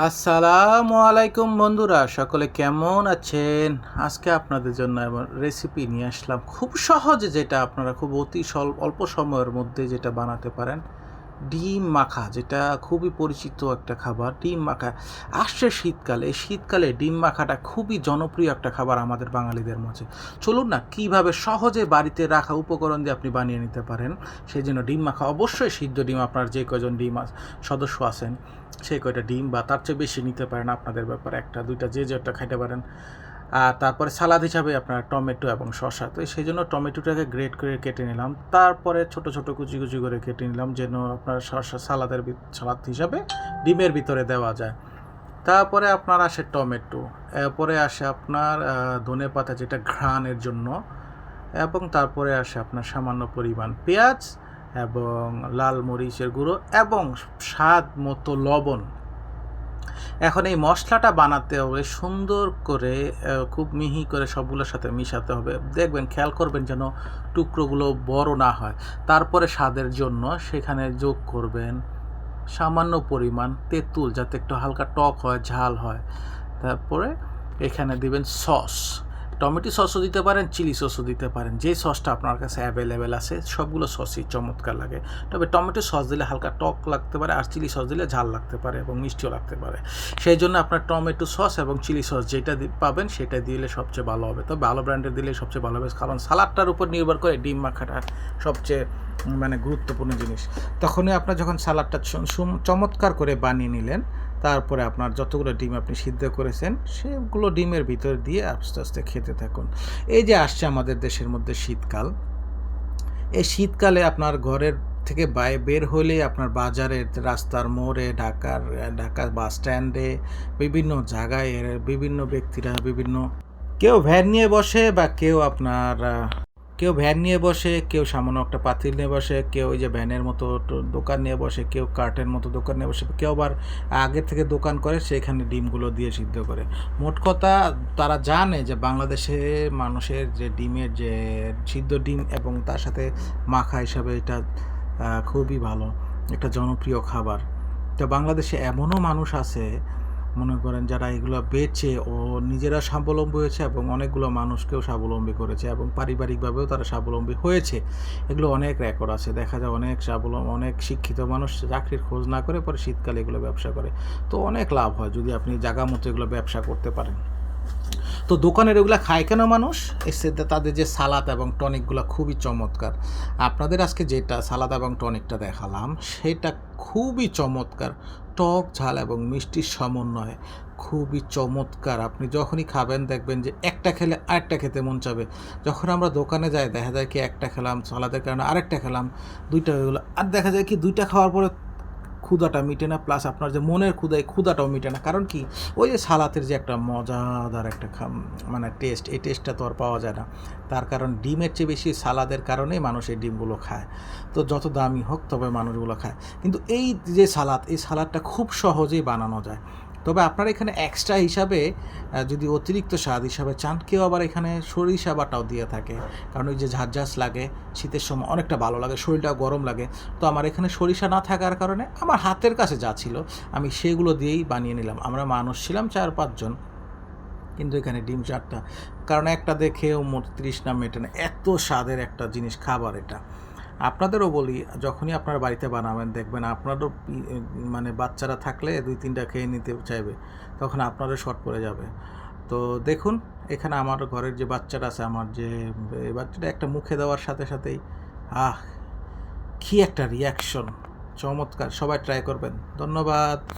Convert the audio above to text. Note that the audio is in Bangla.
আসসালামু আলাইকুম বন্ধুরা, সকলে কেমন আছেন? আজকে আপনাদের জন্য এবার রেসিপি নিয়ে আসলাম। খুব সহজে যেটা আপনারা খুব অতি অল্প সময়ের মধ্যে যেটা বানাতে পারেন। ডিম মাখা, যেটা খুবই পরিচিত একটা খাবার, ডিম মাখা। আসছে শীতকালে শীতকালে ডিম মাখাটা খুবই জনপ্রিয় একটা খাবার আমাদের বাঙালিদের মাঝে। চলুন না, কীভাবে সহজে বাড়িতে রাখা উপকরণ দিয়ে আপনি বানিয়ে নিতে পারেন, সেই জন্য ডিম মাখা, অবশ্যই সিদ্ধ ডিম, আপনার যে কজন ডিম সদস্য আছেন সেই কয়টা ডিম বা তার চেয়ে বেশি নিতে পারেন আপনাদের ব্যাপারে। একটা, দুইটা, যে যেটা খাইতে পারেন। আর তারপরে সালাদ হিসাবে আপনার টমেটো এবং শসা। তো সেই জন্য টমেটোটাকে গ্রেট করে কেটে নিলাম। তারপরে ছোট ছোট কুচি কুচি করে কেটে নিলাম যেন আপনার শসা সালাদের সালাদ হিসাবে ডিমের ভিতরে দেওয়া যায়। তারপরে আপনার আসে টমেটো। এরপরে আসে আপনার ধনে পাতা যেটা ঘ্রাণের জন্য। এবং তারপরে আসে আপনার সামান্য পরিমাণ পেঁয়াজ এবং লাল মরিচের গুঁড়ো এবং স্বাদ মতো লবণ। এখন এই মশলাটা বানাতে হবে, সুন্দর করে খুব মিহি করে সবগুলোর সাথে মিশাতে হবে। দেখবেন, খেয়াল করবেন যেন টুকরোগুলো বড় না হয়। তারপরে স্বাদের জন্য সেখানে যোগ করবেন সামান্য পরিমাণ তেঁতুল, যাতে একটু হালকা টক হয়, ঝাল হয়। তারপরে এখানে দিবেন সস। টমেটো সসও দিতে পারেন, চিলি সসও দিতে পারেন, যে সসটা আপনার কাছে অ্যাভেলেবেল আছে, সবগুলো সসই চমৎকার লাগে। তবে টমেটো সস দিলে হালকা টক লাগতে পারে আর চিলি সস দিলে ঝাল লাগতে পারে এবং মিষ্টিও লাগতে পারে। সেই জন্য আপনার টমেটো সস এবং চিলি সস যেটা পাবেন সেটা দিলে সবচেয়ে ভালো হবে। তবে ভালো ব্র্যান্ডের দিলে সবচেয়ে ভালো হবে, কারণ সালাডটার উপর নির্ভর করে ডিম মাখাটা সবচেয়ে মানে গুরুত্বপূর্ণ জিনিস। তখনই আপনার যখন সালাডটা চমৎকার করে বানিয়ে নিলেন তারপরে আপনার যতগুলো ডিম আপনি সিদ্ধ করেছেন, সেগুলো ডিমের ভিতর দিয়ে আস্তে আস্তে খেতে থাকুন। এই যে আসছে আমাদের দেশের মধ্যে শীতকাল, এই শীতকালে আপনার ঘরের থেকে বের হলে আপনার বাজারে রাস্তার মোড়ে, ঢাকার ঢাকার বাস স্ট্যান্ডে, বিভিন্ন জায়গায় বিভিন্ন ব্যক্তিরা বিভিন্ন, কেউ ভ্যান নিয়ে বসে বা কেউ আপনার কেউ ভ্যান নিয়ে বসে, কেউ সামান্য একটা পাতিল নিয়ে বসে, কেউ ওই যে ভ্যানের মতো দোকান নিয়ে বসে, কেউ কার্টের মতো দোকান নিয়ে বসে, কেউ আবার আগে থেকে দোকান করে সেখানে ডিমগুলো দিয়ে সিদ্ধ করে। মোট কথা তারা জানে যে বাংলাদেশে মানুষের যে ডিমের যে সিদ্ধ ডিম এবং তার সাথে মাখা হিসাবে এটা খুবই ভালো, একটা জনপ্রিয় খাবার। তো বাংলাদেশে এমনও মানুষ আছে মনে করেন যারা এগুলো বেচে ও নিজেরা স্বাবলম্বী হয়েছে এবং অনেকগুলো মানুষকেও স্বাবলম্বী করেছে এবং পারিবারিকভাবেও তারা স্বাবলম্বী হয়েছে। এগুলো অনেক রেকর্ড আছে। দেখা যায় অনেক স্বাবলম্বী, অনেক শিক্ষিত মানুষ চাকরির খোঁজ না করে পরে শীতকালে এগুলো ব্যবসা করে। তো অনেক লাভ হয় যদি আপনি জায়গা মতো এগুলো ব্যবসা করতে পারেন। তো দোকানের এগুলো খায় কেন মানুষ? এসে তাদের যে সালাদ এবং টনিকগুলো খুবই চমৎকার। আপনাদের আজকে যেটা সালাদ এবং টনিকটা দেখালাম, সেটা খুবই চমৎকার। টক ঝাল এবং মিষ্টির সমন্বয়ে খুবই চমৎকার। আপনি যখনই খাবেন দেখবেন যে একটা খেলে আরেকটা খেতে মন চাবে। যখন আমরা দোকানে যাই, দেখা যায় কি একটা খেলাম, সালাদের কারণে আরেকটা খেলাম, দুইটা হয়ে গেলো। আর দেখা যায় কি দুইটা খাওয়ার পরে ক্ষুদাটা মিটে না প্লাস আপনার যে মনের ক্ষুদায় ক্ষুদাটাও মিটে না। কারণ কি? ওই যে সালাতের যে একটা মজাদার একটা মানে টেস্ট এই টেস্টটা তো আর পাওয়া যায় না। তার কারণ ডিমের চেয়ে বেশি সালাদের কারণেই মানুষ এই ডিমগুলো খায়। তো যত দামি হোক তবে মানুষগুলো খায়। কিন্তু এই যে সালাদ, এই সালাদটা খুব সহজেই বানানো যায়। তবে আপনার এখানে এক্সট্রা হিসাবে যদি অতিরিক্ত স্বাদ হিসাবে চান, কেউ আবার এখানে সরিষা বাটাও দিয়ে থাকে। কারণ ওই যে ঝাঁঝাস লাগে, শীতের সময় অনেকটা ভালো লাগে শরীরটা গরম লাগে। তো আমার এখানে সরিষা না থাকার কারণে আমার হাতের কাছে যা ছিল, আমি সেগুলো দিয়েই বানিয়ে নিলাম। আমরা মানুষ ছিলাম চার পাঁচজন। কিন্তু এখানে ডিম চারটা। কারণ একটা দেখেও মোট তৃষ্ণা মেটে না এত স্বাদের একটা জিনিস খাবার এটা। আপনাদেরও বলি, যখনই আপনার বাড়িতে বানাবেন, দেখবেন আপনারও মানে বাচ্চারা থাকলে দুই তিনটা খেয়ে নিতে চাইবে, তখন আপনারও শর্ট পড়ে যাবে। তো দেখুন, এখানে আমার ঘরের যে বাচ্চাটা আছে, আমার যে বাচ্চাটা একটা মুখে দেওয়ার সাথে সাথেই, আহ, কী একটা রিয়াকশন চমৎকার! সবাই ট্রাই করবেন। ধন্যবাদ!